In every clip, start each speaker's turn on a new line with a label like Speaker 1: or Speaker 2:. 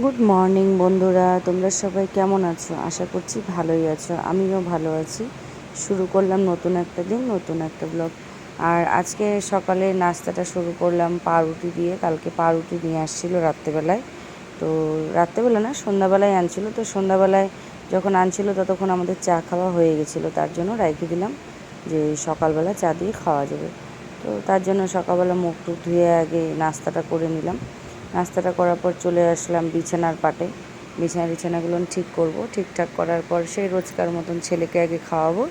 Speaker 1: Good morning বন্ধুরা। তোমরা সবাই কেমন আছো? আশা করছি ভালোই আছো। আমিও ভালো আছি। শুরু করলাম নতুন একটা দিন, নতুন একটা ব্লগ আর আজকে সকালে নাস্তাটা শুরু করলাম পাউরুটি দিয়ে। কালকে পাউরুটি নিয়ে আসছিল রাত্রেবেলায়। তো রাত্রেবেলা না, সন্ধ্যাবেলায় আনছিল। তো সন্ধ্যাবেলায় যখন আনছিল, ততক্ষণ আমাদের চা খাওয়া হয়ে গেছিল। তার জন্য রেখে দিলাম যে সকালবেলা চা দিয়ে খাওয়া যাবে। তো তার জন্য সকালবেলা মুখ টুক ধুয়ে আগে নাস্তাটা করে নিলাম। নাস্তাটা করার পর চলে আসলাম বিছানার পাটে। বিছানা বিছানাগুলো ঠিক করব। ঠিকঠাক করার পর সেই রোজকার মতন ছেলেকে আগে খাওয়াবো,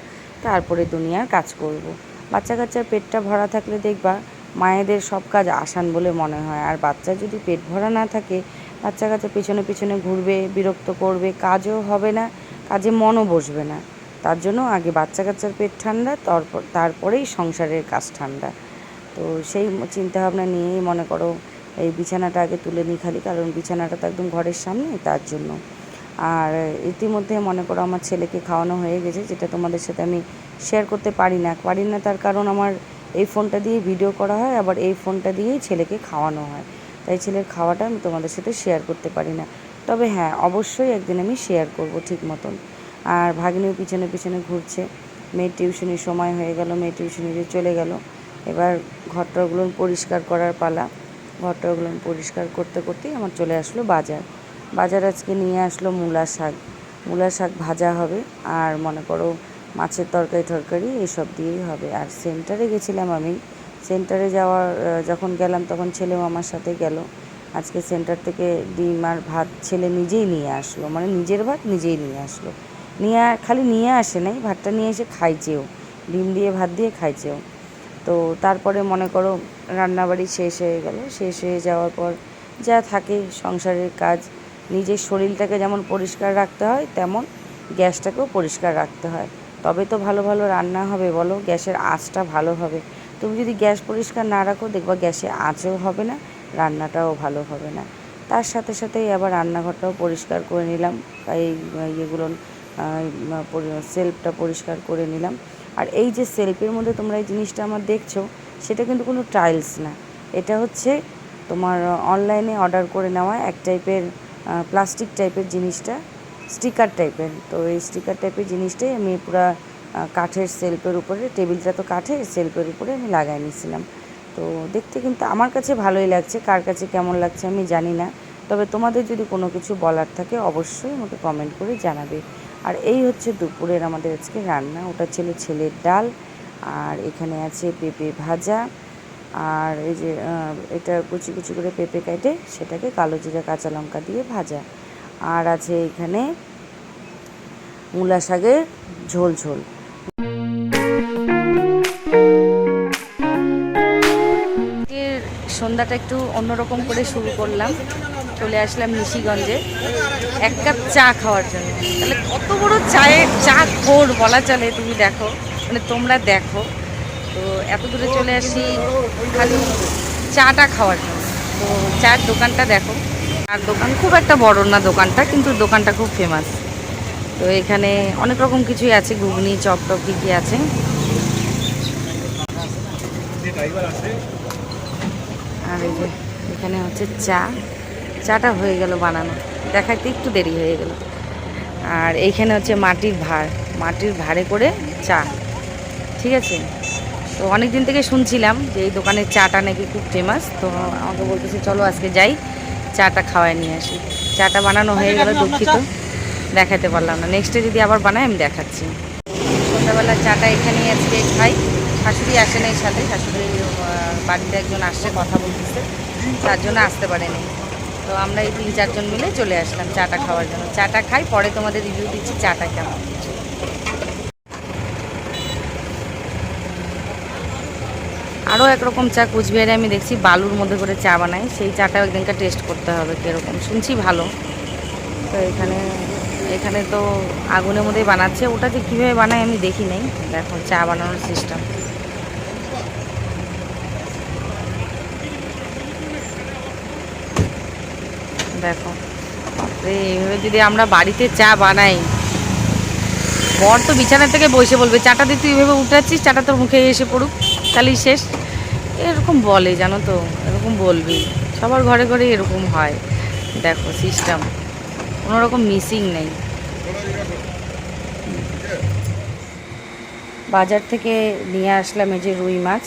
Speaker 1: তারপরে দুনিয়ার কাজ করব। বাচ্চা কাচ্চার পেটটা ভরা থাকলে দেখবা মায়েদের সব কাজ আসান বলে মনে হয়। আর বাচ্চা যদি পেট ভরা না থাকে, বাচ্চা কাচ্চা পিছনে পিছনে ঘুরবে, বিরক্ত করবে, কাজও হবে না, কাজে মনও বসবে না। তার জন্য আগে বাচ্চা কাচ্চার পেট ঠান্ডা, তারপর তারপরেই সংসারের কাজ ঠান্ডা। তো সেই চিন্তাভাবনা নিয়েই মনে করো এই বিছানাটা আগে তুলে নিই খালি, কারণ বিছানাটা তো একদম ঘরের সামনে, তার জন্য। আর ইতিমধ্যে মনে করো আমার ছেলেকে খাওয়ানো হয়ে গেছে, যেটা তোমাদের সাথে আমি শেয়ার করতে পারি না। পারি না, তার কারণ আমার এই ফোনটা দিয়ে ভিডিও করা হয়, আবার এই ফোনটা দিয়েই ছেলেকে খাওয়ানো হয়। তাই ছেলের খাওয়াটা আমি তোমাদের সাথে শেয়ার করতে পারি না। তবে হ্যাঁ অবশ্যই একদিন আমি শেয়ার করব ঠিক মতন। আর ভাগ্নিও পিছনে পিছনে ঘুরছে। মেয়ের টিউশনির সময় হয়ে গেল মেয়ে টিউশনিতে চলে গেল। এবার ঘরটাগুলো পরিষ্কার করার পালা। ঘরটাগুলো পরিষ্কার করতে করতেই আমার চলে আসলো বাজার। বাজার আজকে নিয়ে আসলো মূলা শাক। মূলা শাক ভাজা হবে আর মনে করো মাছের তরকারি টরকারি এসব দিয়েই হবে। আর সেন্টারে গেছিলাম আমি। সেন্টারে যাওয়ার যখন গেলাম তখন ছেলেও আমার সাথে গেল। আজকে সেন্টার থেকে ডিম আর ভাত ছেলে নিজেই নিয়ে আসলো। মানে নিজের ভাত নিজেই নিয়ে আসলো। নিয়ে খালি নিয়ে আসে নাই, ভাতটা নিয়ে এসে খাইছেও ডিম দিয়ে, ভাত দিয়ে খাইছেও তো তারপরে মনে করো রান্নাবাড়ি শেষ হয়ে গেল। শেষ হয়ে যাওয়ার পর যা থাকে সংসারের কাজ, নিজের শরীরটাকে যেমন পরিষ্কার রাখতে হয়, তেমন গ্যাসটাকেও পরিষ্কার রাখতে হয়। তবে তো ভালো ভালো রান্না হবে বলো, গ্যাসের আঁচটা ভালো হবে। তুমি যদি গ্যাস পরিষ্কার না রাখো, দেখবা গ্যাসে আঁচও হবে না, রান্নাটাও ভালো হবে না। তার সাথে সাথেই আবার রান্নাঘরটাও পরিষ্কার করে নিলাম। এই ইয়েগুলো সেলফটা পরিষ্কার করে নিলাম। আর এই যে সেলফের মধ্যে তোমরা এই জিনিসটা আমার দেখছ সেটা কিন্তু কোনো টাইলস না। এটা হচ্ছে তোমার অনলাইনে অর্ডার করে নেওয়া এক টাইপের প্লাস্টিক টাইপের জিনিসটা স্টিকার টাইপের তো এই স্টিকার টাইপের জিনিসটাই আমি পুরো কাঠের সেলফের উপরে, টেবিলটা তো কাঠের সেলফের উপরে আমি লাগাই নিয়েছিলাম তো দেখতে কিন্তু আমার কাছে ভালোই লাগছে, কার কাছে কেমন লাগছে আমি জানি না। তবে তোমাদের যদি কোনো কিছু বলার থাকে অবশ্যই আমাকে কমেন্ট করে জানাবে। আর এই হচ্ছে দুপুরের আমাদের আজকে রান্না, ওটা ছিল ছেলের ডাল। আর এখানে আছে পেঁপে ভাজা। আর এই যে এটা কুচি কুচি করে পেঁপে কেটে সেটাকে কালো জিরা কাঁচা লঙ্কা দিয়ে ভাজা। আর আছে এখানে মূলা শাকের ঝোল ঝোল। সন্ধ্যাটা একটু অন্যরকম করে শুরু করলাম। চলে আসলাম নিশিগঞ্জে। এক কাপ চা খাওয়ার জন্য। তাহলে কত বড় চায়ের চা খোর বলা চলে, তুমি দেখো। মানে তোমরা দেখো। তো এত দূরে চলে আসি, খালি চাটা খাওয়ার জন্য। তো চার দোকানটা দেখো। আর দোকান খুব একটা বড় না দোকানটা, কিন্তু দোকানটা খুব ফেমাস তো এখানে অনেক রকম কিছুই আছে, ঘুগনি, চপ টপ কী কী আছে। আর এই যে এখানে হচ্ছে চা। চাটা হয়ে গেল বানানো। দেখাইতে একটু দেরি হয়ে গেল। আর এইখানে হচ্ছে মাটির ভাড় মাটির ভাড়ে করে চা। ঠিক আছে? তো অনেক দিন থেকে শুনছিলাম যে এই দোকানের চাটা নাকি খুব ফেমাস তো আমাকে বলতেছে, চলো আজকে যাই, চাটা খাওয়ায় নিয়ে আসি। চাটা বানানো হয়ে গেল দুঃখিত, দেখাতে পারলাম না। নেক্সটে যদি আবার বানাই আমি দেখাচ্ছি। সন্ধ্যাবেলা চাটা এখানেই আজকে খাই। শাশুড়ি আসে নাই সাথে, শাশুড়ি বাড়িতে একজন আসছে, কথা বলতেছে। তার জন্য আসতে পারেনি। তো আমরা এই তিন চারজন মিলে চলে আসলাম চাটা খাওয়ার জন্য। চাটা খাই, পরে তোমাদের রিভিউ দিচ্ছি চাটা কেমন। আরও একরকম চা কুচবিহারে আমি দেখছি বালুর মধ্যে করে চা বানাই সেই চাটাও একদিনকে টেস্ট করতে হবে কীরকম। শুনছি ভালো। তো এখানে এখানে তো আগুনের মধ্যেই বানাচ্ছে। ওটা যে কীভাবে বানায় আমি দেখি নাই। দেখো, চা বানানোর সিস্টেম দেখো এইভাবে যদি আমরা বাড়িতে চা বানাই, বর তো বিছানা থেকে বসে বলবে, চাটা দিয়ে তুই এইভাবে উঠাচ্ছিস, চাটা তোর মুখে এসে পড়ুক। তাহলেই শেষ। এরকম বলে, জানো তো? এরকম বলবি। সবার ঘরে ঘরে এরকম হয়। দেখো সিস্টেম কোনো রকম মিসিং নেই। বাজার থেকে নিয়ে আসলাম এই যে রুই মাছ।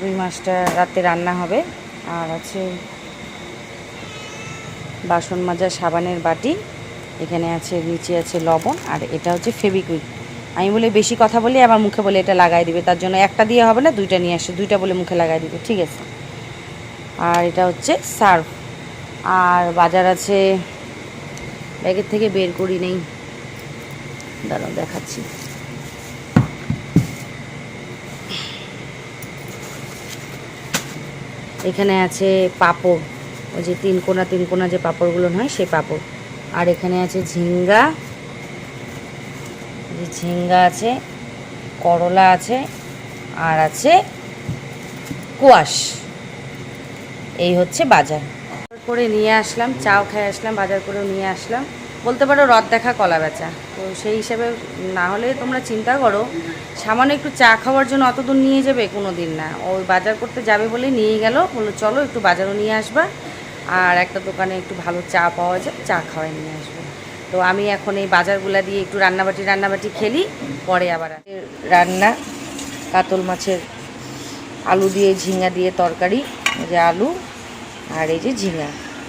Speaker 1: রুই মাছটা রাতে রান্না হবে। আর আছে বাসন মাজা, সাবানের বাটি। এখানে আছে, নিচে আছে লবণ। আর এটা হচ্ছে ফেবিকুইক আমি বলে বেশি কথা বলি, আবার মুখে বলে এটা লাগাই দিবে। তার জন্য একটা দিয়ে হবে না, দুইটা নিয়ে আসে, দুইটা বলে মুখে লাগাই দিবে, ঠিক আছে? আর এটা হচ্ছে সার্ফ। আর বাজার আছে, ব্যাগের থেকে বের করি নেই। দাঁড়াও, দেখাচ্ছি। এখানে আছে পাপড়। ওই যে তিন কোনা তিন কোনা যে পাপড়গুলো হয় সেই পাপড়। আর এখানে আছে ঝিঙ্গা যে ঝিঙ্গা আছে, করলা আছে, আর আছে কোয়াশ। এই হচ্ছে বাজার। করে নিয়ে আসলাম, চাও খেয়ে আসলাম, বাজার করেও নিয়ে আসলাম। বলতে পারো রথ দেখা কলা বেচা। তো সেই হিসেবে না হলে তোমরা চিন্তা করো, সামান্য একটু চা খাওয়ার জন্য অত দূর নিয়ে যাবে কোনো দিন না। ওই বাজার করতে যাবে বলে নিয়ে গেল, বলল চলো একটু বাজারও নিয়ে আসবা, আর একটা দোকানে একটু ভালো চা পাওয়া যায়, চা খাওয়াই নিয়ে আসবে। তো আমি এখন এই বাজারগুলা দিয়ে একটু রান্নাবাটি রান্নাবাটি খেলি, পরে আবার রান্না, কাতল মাছের আলু দিয়ে ঝিঙ্গা দিয়ে তরকারি, এই যে আলু আর এই যে ঝিঙ্গা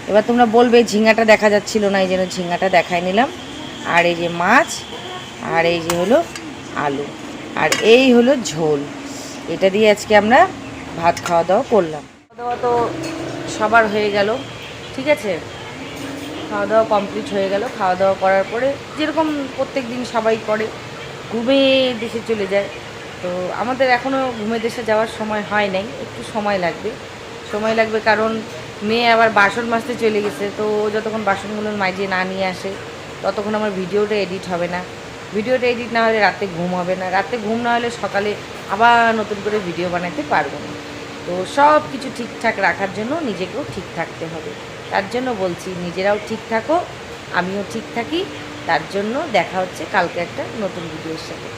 Speaker 1: এবার তোমরা বলবে ঝিঙ্গাটা দেখা যাচ্ছিল না, এই জন্য ঝিঙ্গাটা দেখাই নিলাম। আর এই যে মাছ আর এই যে হলো আলু। আর এই হলো ঝোল। এটা দিয়ে আজকে আমরা ভাত খাওয়া দাওয়া করলাম। খাওয়া দাওয়া তো সবার হয়ে গেল, ঠিক আছে? খাওয়া দাওয়া কমপ্লিট হয়ে গেল। খাওয়া দাওয়া করার পরে যেরকম প্রত্যেক দিন সবাই করে, ঘুমে দেশে চলে যায়। তো আমাদের এখনও ঘুমে দেশে যাওয়ার সময় হয় নাই, একটু সময় লাগবে। সময় লাগবে কারণ মেয়ে আবার বাসন মাজতে চলে গেছে, তো যতক্ষণ বাসনগুলো মাজিয়ে না নিয়ে আসে, ততক্ষণ আমার ভিডিওটা এডিট হবে না। ভিডিওটা এডিট না হলে রাতে ঘুম হবে না। রাতে ঘুম না হলে সকালে আবার নতুন করে ভিডিও বানাতে পারব না। তো সব কিছু ঠিকঠাক রাখার জন্য নিজেকেও ঠিক থাকতে হবে। তার জন্য বলছি, নিজেরাও ঠিক থাকো, আমিও ঠিক থাকি। তার জন্য দেখা হচ্ছে কালকে একটা নতুন ভিডিওর সাথে।